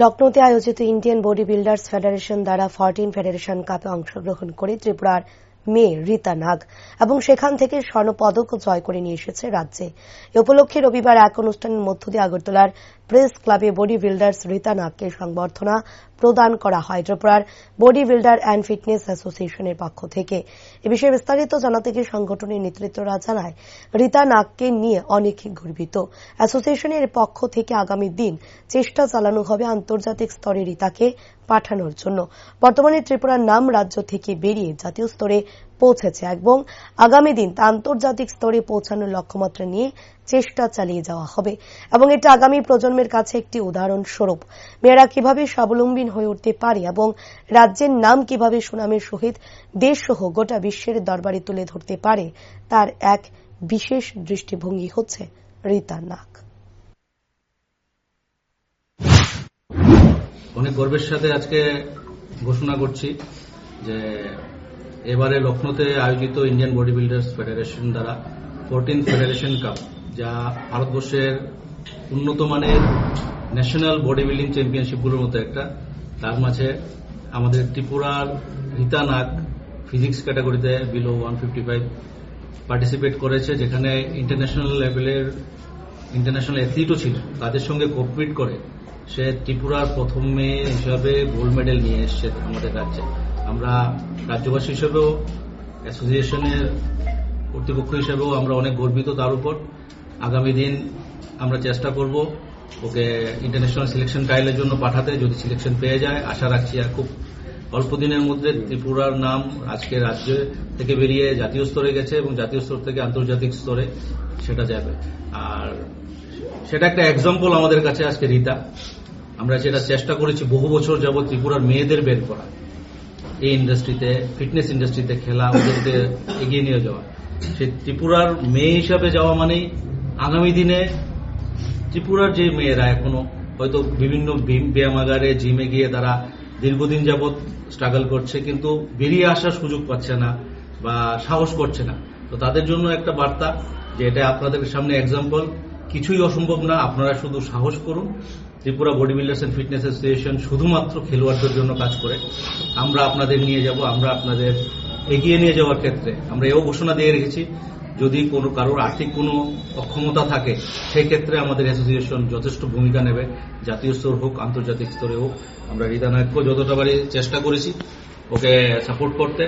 লখনৌতে আয়োজিত Indian body builders federation দ্বারা fourteen federation কাপে অংশগ্রহণ করে ত্রিপুরার মেয়ে রীতা নাগ এবং সেখান থেকে স্বর্ণপদক জয় করে নিয়ে এসেছে রাজ্যে। এ উপলক্ষে রবিবার এক অনুষ্ঠানের মধ্য দিয়ে আগরতলার প্রেস ক্লাবে বডি বিল্ডার্স রীতা নাগকে সংবর্ধনা প্রদান করা হয়। ত্রিপুরার বডি বিল্ডার অ্যান্ড ফিটনেস অ্যাসোসিয়েশনের পক্ষ থেকে। এ বিষয়ে বিস্তারিত জানাতে গিয়ে সংগঠনের নেতৃত্বরা জানায়, রীতা নাগকে নিয়ে অনেক গর্বিত। অ্যাসোসিয়েশনের পক্ষ থেকে আগামী দিন চেষ্টা চালানো হবে আন্তর্জাতিক স্তরে রীতাকে পাঠানোর জন্য। বর্তমানে ত্রিপুরার নাম রাজ্য থেকে বেরিয়ে জাতীয় স্তরে পৌঁছেছে এবং আগামী দিন তা আন্তর্জাতিক স্তরে পৌঁছানোর লক্ষ্যমাত্রা নিয়ে চেষ্টা চালিয়ে যাওয়া হবে এবং এটা আগামী প্রজন্মের কাছে একটি উদাহরণ স্বরূপ মেয়েরা কীভাবে স্বাবলম্বী হয়ে উঠতে পারে এবং রাজ্যের নাম কীভাবে সুনামের সহিত দেশ সহ গোটা বিশ্বের দরবারে তুলে ধরতে পারে, তার এক বিশেষ দৃষ্টিভঙ্গি হচ্ছে রীতা নাগ। অনেক গর্বের সাথে আজকে ঘোষণা করছি যে এবারে লখনৌতে আয়োজিত ইন্ডিয়ান বডি বিল্ডার্স ফেডারেশন দ্বারা ফোরটিন ফেডারেশন কাপ যা ভারতবর্ষের উন্নত মানের ন্যাশনাল বডি বিল্ডিং চ্যাম্পিয়নশিপগুলোর মতো একটা। তার মাঝে আমাদের ত্রিপুরার রীতা নাগ ফিজিক্স ক্যাটাগরিতে below one fifty five participate করেছে, যেখানে ইন্টারন্যাশনাল লেভেলের ইন্টারন্যাশনাল অ্যাথলিটও ছিল। তাদের সঙ্গে কম্পিট করে সে ত্রিপুরার প্রথম হিসাবে গোল্ড মেডেল নিয়ে এসছে আমাদের রাজ্যে। আমরা রাজ্যবাসী হিসেবেও, অ্যাসোসিয়েশনের কর্তৃপক্ষ হিসেবেও আমরা অনেক গর্বিত তার উপর। আগামী দিন আমরা চেষ্টা করব ওকে ইন্টারন্যাশনাল সিলেকশন ট্রায়ালের জন্য পাঠাতে, যদি সিলেকশন পেয়ে যায়। আশা রাখছি আর খুব অল্প দিনের মধ্যে ত্রিপুরার নাম আজকে রাজ্য থেকে বেরিয়ে জাতীয় স্তরে গেছে এবং জাতীয় স্তর থেকে আন্তর্জাতিক স্তরে সেটা যাবে। আর সেটা একটা এক্সাম্পল আমাদের কাছে আজকে রীতা। আমরা সেটা চেষ্টা করেছি বহু বছর যাবৎ ত্রিপুরার মেয়েদের বের করা এই ইন্ডাস্ট্রিতে ফিটনেস ইন্ডাস্ট্রিতে খেলা ওদেরকে এগিয়ে নিয়ে যাওয়া। সে ত্রিপুরার মেয়ে হিসাবে যাওয়া মানেই আগামী দিনে ত্রিপুরার যে মেয়েরা এখনও, হয়তো বিভিন্ন ব্যায়ামাগারে জিমে গিয়ে তারা দীর্ঘদিন যাবৎ স্ট্রাগল করছে, কিন্তু বেরিয়ে আসার সুযোগ পাচ্ছে না বা সাহস করছে না। তো তাদের জন্য একটা বার্তা যে এটা আপনাদের সামনে এক্সাম্পল কিছুই অসম্ভব না, আপনারা শুধু সাহস করুন। Tripura body builders and fitness association শুধুমাত্র খেলোয়াড়দের জন্য কাজ করে। আমরা আপনাদের নিয়ে যাব, আমরা আপনাদের এগিয়ে নিয়ে যাওয়ার ক্ষেত্রে। আমরা এও ঘোষণা দিয়ে রেখেছি, যদি কোনো কারোর আর্থিক কোনো অক্ষমতা থাকে, সেই ক্ষেত্রে আমাদের অ্যাসোসিয়েশন যথেষ্ট ভূমিকা নেবে। জাতীয় স্তর হোক, আন্তর্জাতিক স্তরে হোক, আমরা রিদা যতটা পারি চেষ্টা করেছি ওকে সাপোর্ট করতে।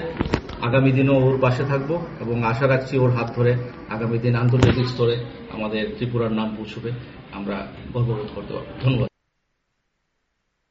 আগামী দিনও ওর পাশে থাকব এবং আশা রাখছি ওর হাত ধরে আগামী দিন আন্তর্জাতিক স্তরে আমাদের ত্রিপুরার নাম পৌঁছবে। আমরা গর্ববোধ করতে পারব। ধন্যবাদ।